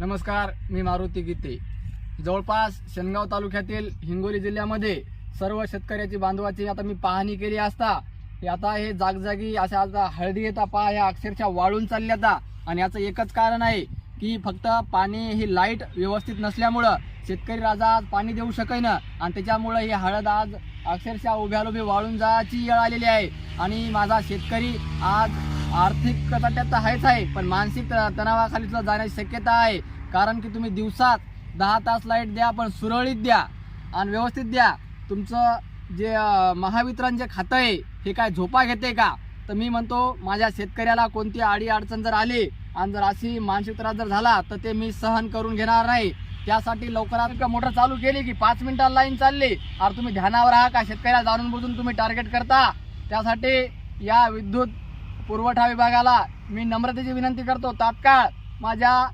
नमस्कार मी मारुती गीते. जवळपास शेनगाव तालुक्यातील हिंगोली जिल्ह्यामध्ये सर्व शेतकऱ्याची बांधवाची आता मी पाहणी केली असता आता हे जागजागी अशा आता हळदी येता पहा ह्या अक्षरशः वाळून चालल्या आता. आणि याचं एकच कारण आहे की फक्त पाणी ही लाइट व्यवस्थित नसल्यामुळं शेतकरी राजा आज पाणी देऊ शकेना आणि त्याच्यामुळं ही हळद आज अक्षरशः उभ्यालोभी वाळून जायची वेळ आलेली आहे. आणि माझा शेतकरी आज आर्थिक कचाट्यात तर आहेच आहे पण मानसिक त- तणावाखाली सुद्धा जाण्याची शक्यता आहे. कारण की तुम्ही दिवसात दहा तास लाइट द्या पण सुरळीत द्या आणि व्यवस्थित द्या. तुमचं जे महावितरण जे खातं आहे हे काय झोपा घेते का? तर मी म्हणतो माझ्या शेतकऱ्याला कोणती आडी अडचण जर आली आणि जर अशी मानसिक त्रास जर झाला तर ते मी सहन करून घेणार नाही. त्यासाठी लवकरात का मोटर चालू केली की पाच मिनिटाला लाईन चालली. अरे तुम्ही ध्यानावर आहात का? शेतकऱ्याला जाणून बुजून तुम्ही टार्गेट करता. त्यासाठी या विद्युत पुरवठा विभागाला मी नम्रतेची विनंती करतो तात्काळ माझ्या